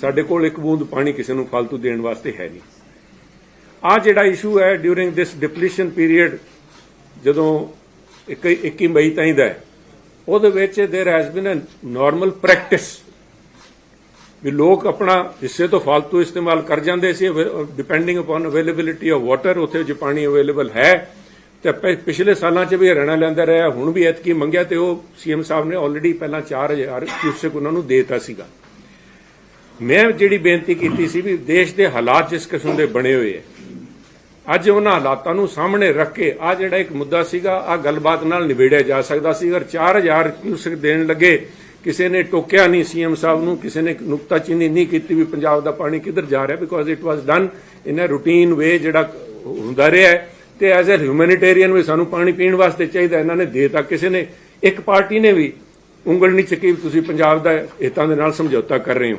ਸਾਡੇ ਕੋਲ ਇੱਕ ਬੂੰਦ ਪਾਣੀ ਕਿਸੇ ਨੂੰ ਫालतू ਦੇਣ ਵਾਸਤੇ ਹੈ ਨਹੀਂ। ਆ ਜਿਹੜਾ ਇਸ਼ੂ ਹੈ ਡਿਊਰਿੰਗ ਦਿਸ ਡਿਪਲੀਸ਼ਨ ਪੀਰੀਅਡ ਜਦੋਂ 21 ਮਈ ਤਾਈ ਦਾ ਉਹਦੇ ਵਿੱਚ there has been a normal practice ਵੀ ਲੋਕ ਆਪਣਾ ਹਿੱਸੇ ਤੋਂ ਫालतू ਇਸਤੇਮਾਲ ਕਰ ਜਾਂਦੇ ਸੀ depending upon availability of water ਉਥੇ ਜੇ ਪਾਣੀ ਅਵੇਲੇਬਲ ਹੈ, ਤੇ ਪਿਛਲੇ ਸਾਲਾਂ 'ਚ ਵੀ ਰਹਿਣਾ ਲੈਂਦਾ ਰਿਹਾ, ਹੁਣ ਵੀ ਐਤਕੀ ਮੰਗਿਆ ਤੇ ਉਹ ਸੀਐਮ ਸਾਹਿਬ ਨੇ ਆਲਰੇਡੀ ਪਹਿਲਾਂ 4000 ਕਿਊਸਕ ਉਹਨਾਂ ਨੂੰ ਦੇਤਾ ਸੀਗਾ। ਮੈਂ ਜਿਹੜੀ ਬੇਨਤੀ ਕੀਤੀ ਸੀ ਵੀ ਦੇਸ਼ ਦੇ ਹਾਲਾਤ ਜਿਸ ਕਿਸਮ ਦੇ ਬਣੇ ਹੋਏ ਹੈ, ਅੱਜ ਉਹਨਾਂ ਹਾਲਾਤਾਂ ਨੂੰ ਸਾਹਮਣੇ ਰੱਖ ਕੇ ਆ ਜਿਹੜਾ ਇੱਕ ਮੁੱਦਾ ਸੀਗਾ ਆ ਗੱਲਬਾਤ ਨਾਲ ਨਿਬੇੜਿਆ ਜਾ ਸਕਦਾ ਸੀ। ਅਗਰ 4000 ਕਿਊਸੈਕ ਦੇਣ ਲੱਗੇ, ਕਿਸੇ ਨੇ ਟੋਕਿਆ ਨਹੀਂ ਸੀਐਮ ਸਾਹਿਬ ਨੂੰ, ਕਿਸੇ ਨੇ ਨੁਕਤਾਚੀਨੀ ਨਹੀਂ ਕੀਤੀ ਵੀ ਪੰਜਾਬ ਦਾ ਪਾਣੀ ਕਿੱਧਰ ਜਾ ਰਿਹਾ because it was done in a routine way ਜਿਹੜਾ ਹੁੰਦਾ ਰਿਹਾ ਹੈ। ਤੇ ਐਜ਼ ਅ ਹਿਊਮੈਨਿਟੇਰੀਅਨ ਵੀ ਸਾਨੂੰ ਪਾਣੀ ਪੀਣ ਵਾਸਤੇ ਚਾਹੀਦਾ ਇਹਨਾਂ ਨੇ ਦੇਤਾ। ਕਿਸੇ ਨੇ, ਇੱਕ ਪਾਰਟੀ ਨੇ ਵੀ ਉਂਗਲ ਨਹੀਂ ਚੱਕੀ ਵੀ ਤੁਸੀਂ ਪੰਜਾਬ ਦਾ ਹਿੱਤਾਂ ਦੇ ਨਾਲ ਸਮਝੌਤਾ ਕਰ ਰਹੇ ਹੋ।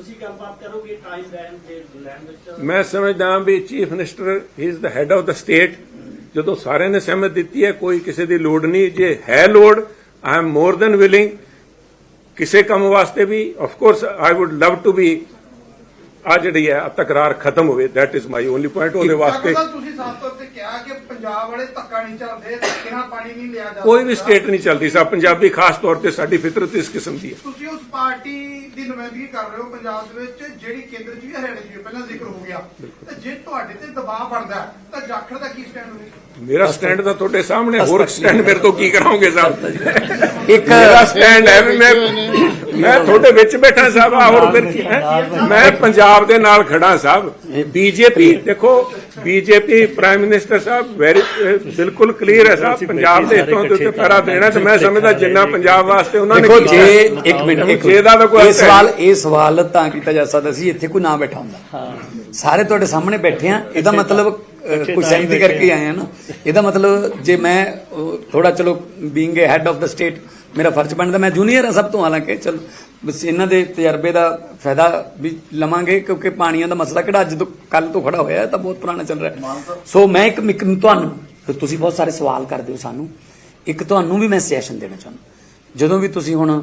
ਤੁਸੀਂ ਗੱਲਬਾਤ ਕਰੋਗੇ ਟਾਈਮ ਲੈਣ ਤੇ ਲੈਣ ਵਿੱਚ? ਮੈਂ ਸਮਝਦਾ ਵੀ chief minister he is the head of the state ਜਦੋਂ ਸਾਰਿਆਂ ਨੇ ਸਹਿਮਤ ਦਿੱਤੀ ਹੈ, ਕੋਈ ਕਿਸੇ ਦੀ ਲੋੜ ਨਹੀਂ। ਜੇ ਹੈ ਲੋੜ I am more than willing ਕਿਸੇ ਕੰਮ ਵਾਸਤੇ ਵੀ of course I would love to be ਆ ਜਿਹੜੀ ਹੈ ਤਕਰਾਰ ਖਤਮ ਹੋਵੇ that is my only point ਉਹਦੇ ਵਾਸਤੇ ਤੁਸੀਂ ਸਾਫ਼ ਤੌਰ ਤੇ ਕਿਹਾ ਕਿ ਪੰਜਾਬ ਵਾਲੇ ਧੱਕਾ ਨਹੀਂ ਚੱਲਦੇ ਨਾਲ ਪਾਣੀ ਨਹੀਂ ਲਿਆ ਜਾ ਕੋਈ ਵੀ। ਸਟੇਟ ਨਹੀਂ ਚੱਲਦੀ ਸਾ ਪੰਜਾਬੀ ਖਾਸ ਤੌਰ ਤੇ ਸਾਡੀ ਫਿਤਰਤ ਇਸ ਕਿਸਮ ਦੀ ਹੈ। ਤੁਸੀਂ ਉਸ ਪਾਰਟੀ ਦੀ ਨੁਮਾਇੰਦਗੀ ਕਰ ਰਹੇ ਹੋ ਪੰਜਾਬ ਦੇ ਵਿੱਚ ਜਿਹੜੀ ਕੇਂਦਰ 'ਚ ਵੀ ਹਰਿਆਣੇ 'ਚ ਵੀ ਪਹਿਲਾਂ ਜ਼ਿਕਰ ਹੋ ਗਿਆ। ਤੇ ਜੇ ਤੁਹਾਡੇ ਤੇ ਦਬਾਅ ਬਣਦਾ ਤਾਂ ਜਾਖੜ ਦਾ ਕੀ ਸਟੈਂਡ ਹੋਵੇਗਾ ਮੇਰਾ ਸਟੈਂਡ ਤਾਂ ਤੁਹਾਡੇ ਸਾਹਮਣੇ ਹੋਰ ਸਟੈਂਡ ਮੇਰੇ ਤੋਂ ਕੀ ਕਰਾਉਂਗੇ ਸਾਹਿਬ ਇੱਕ ਮੇਰਾ ਸਟੈਂਡ ਹੈ ਵੀ ਮੈਂ ਮੈਂ ਤੁਹਾਡੇ ਵਿੱਚ ਬੈਠਾ ਸਾਹਿਬ ਆ ਹੋਰ ਫਿਰ ਕੀ ਹੈ? ਮੈਂ ਪੰਜਾਬ ਦੇ ਨਾਲ ਖੜਾ ਸਾਹਿਬ ਬੀਜੇਪੀ ਦੇਖੋ ਬੀਜੇਪੀ ਪ੍ਰਾਈਮ ਮਿਨਿਸਟਰ ਸਾਹਿਬ ਵੈਰੀ ਬਿਲਕੁਲ ਕਲੀਅਰ ਹੈ ਸਾਹਿਬ ਪੰਜਾਬ ਦੇ ਹਿੱਤਾਂ ਦੇ ਉੱਤੇ ਪੈਰਾ ਦੇਣਾ ਤੇ ਮੈਂ ਸਮਝਦਾ ਜਿੰਨਾ ਪੰਜਾਬ ਵਾਸਤੇ ਉਹਨਾਂ ਨੇ ਦੇਖੋ ਕੀਤਾ ਜੇ ਹੈ, ਇੱਕ ਮਿੰਟ ਇੱਕ ਜੇ ਦਾ ਕੋਈ ਇਹ ਸਵਾਲ ਇਹ ਸਵਾਲ ਤਾਂ ਕੀਤਾ ਜਾ ਸਕਦਾ ਸੀ ਇੱਥੇ ਕੋਈ ਨਾ ਬੈਠਾ ਹੁੰਦਾ। ਸਾਰੇ ਤੁਹਾਡੇ ਸਾਹਮਣੇ ਬੈਠੇ ਆ ਇਹਦਾ ਮਤਲਬ ਕੋਈ ਸਹਿਮਤੀ ਕਰਕੇ ਆਏ ਆ ਨਾ। ਇਹਦਾ ਮਤਲਬ ਜੇ ਮੈਂ ਥੋੜਾ ਚਲੋ being a head of the state ਮੇਰਾ ਫਰਜ਼ ਬਣਦਾ ਮੈਂ ਜੂਨੀਅਰ ਆ ਸਭ ਤੋਂ ਹਾਲਾਂਕਿ ਚਲ ਬਸ ਇਹਨਾਂ ਦੇ ਤਜਰਬੇ ਦਾ ਫਾਇਦਾ ਵੀ ਲਵਾਂਗੇ ਕਿਉਂਕਿ ਪਾਣੀਆਂ ਦਾ ਮਸਲਾ ਕਿਹੜਾ ਅੱਜ ਤੋਂ ਕੱਲ ਤੋਂ ਖੜਾ ਹੋਇਆ ਹੈ ਤਾਂ ਬਹੁਤ ਪੁਰਾਣਾ ਚੱਲ ਰਿਹਾ। ਹੈ। ਸੋ ਮੈਂ ਇੱਕ ਤੁਹਾਨੂੰ ਤੁਸੀਂ ਬਹੁਤ ਸਾਰੇ ਸਵਾਲ ਕਰਦੇ ਹੋ ਸਾਨੂੰ। ਇੱਕ ਤੁਹਾਨੂੰ ਵੀ ਮੈਂ ਸਜੈਸ਼ਨ ਦੇਣਾ ਚਾਹੁੰਦਾ। ਜਦੋਂ ਵੀ ਤੁਸੀਂ ਹੁਣ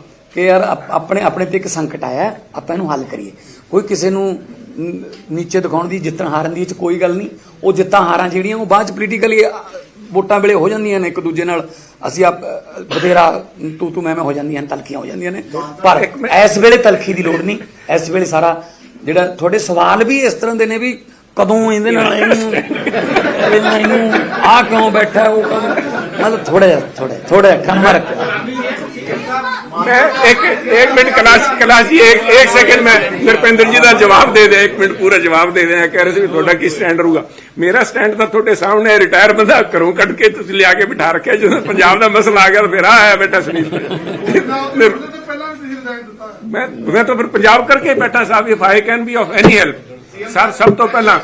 ਕਿ ਯਾਰ ਆਪਣੇ ਆਪਣੇ ਤੇ ਇੱਕ ਸੰਕਟ ਆਇਆ, ਆਪਾਂ ਇਹਨੂੰ ਹੱਲ ਕਰੀਏ। ਕੋਈ ਕਿਸੇ ਨੂੰ ਨੀਚੇ ਦਿਖਾਉਣ ਦੀ ਜਿੱਤਣ ਹਾਰਨ ਦੀ ਚ ਕੋਈ ਗੱਲ ਨਹੀਂ। ਉਹ ਜਿੱਤਾਂ ਹਾਰਾਂ ਜਿਹੜੀਆਂ, ਉਹ ਬਾਅਦ ਚ ਪੋਲੀਟੀਕਲੀ ਵੋਟਾਂ ਵੇਲੇ ਹੋ ਜਾਂਦੀਆਂ ਨੇ ਇੱਕ ਦੂਜੇ ਨਾਲ। ਅਸੀਂ ਆਪ ਬਥੇਰਾ, ਤੂੰ ਤੂੰ ਮੈਂ ਮੈਂ ਹੋ ਜਾਂਦੀਆਂ, ਤਲਖੀਆਂ ਹੋ ਜਾਂਦੀਆਂ ਨੇ। ਪਰ ਇਸ ਵੇਲੇ ਤਲਖੀ ਦੀ ਲੋੜ ਨਹੀਂ। ਇਸ ਵੇਲੇ ਸਾਰਾ ਜਿਹੜਾ ਤੁਹਾਡੇ ਸਵਾਲ ਵੀ ਇਸ ਤਰ੍ਹਾਂ ਦੇ ਨੇ ਵੀ ਕਦੋਂ ਇਹਦੇ ਨਾਲ ਇਹਨੂੰ ਇਹਨੂੰ- ਆ? ਕਿਉਂ ਬੈਠਾ ਉਹ ਕਦੋਂ? ਮਤਲਬ ਥੋੜਾ ਜਿਹਾ ਥੋੜਾ ਥੋੜਾ ਕੰਮ ਰੱਖ। मैं एक एक मिनट कलाश कलाश जी एक एक सेकंड में नरपेंद्र जी ਦਾ ਜਵਾਬ ਦੇ ਦੇ ਇੱਕ ਮਿੰਟ ਪੂਰਾ ਜਵਾਬ ਦੇ ਦੇ ਕਹਿ ਰਹੇ ਸੀ ਵੀ ਤੁਹਾਡਾ ਕੀ ਸਟੈਂਡ ਰਹੂਗਾ ਮੇਰਾ ਸਟੈਂਡ ਤਾਂ ਤੁਹਾਡੇ ਸਾਹਮਣੇ ਰਿਟਾਇਰ ਬੰਦਾ ਘਰੋਂ ਕੱਢ ਕੇ ਤੁਸੀਂ ਲਿਆ ਕੇ ਬਿਠਾ ਰੱਖਿਆ ਜਦੋਂ ਪੰਜਾਬ ਦਾ ਮਸਲਾ ਆ ਗਿਆ ਤਾਂ ਫਿਰ ਆ ਆਇਆ ਬੇਟਾ ਸੁਨੀਲ ਪਹਿਲਾਂ ਵੀ ਤੁਸੀਂ ਰਿਜ਼ਾਈਨ ਦਿੱਤਾ ਮੈਂ ਮੈਂ ਤਾਂ ਫਿਰ ਪੰਜਾਬ ਕਰਕੇ ਬੈਠਾ ਸਾਹਿਬ if I can be of any help sir ਸਭ ਤੋਂ ਪਹਿਲਾਂ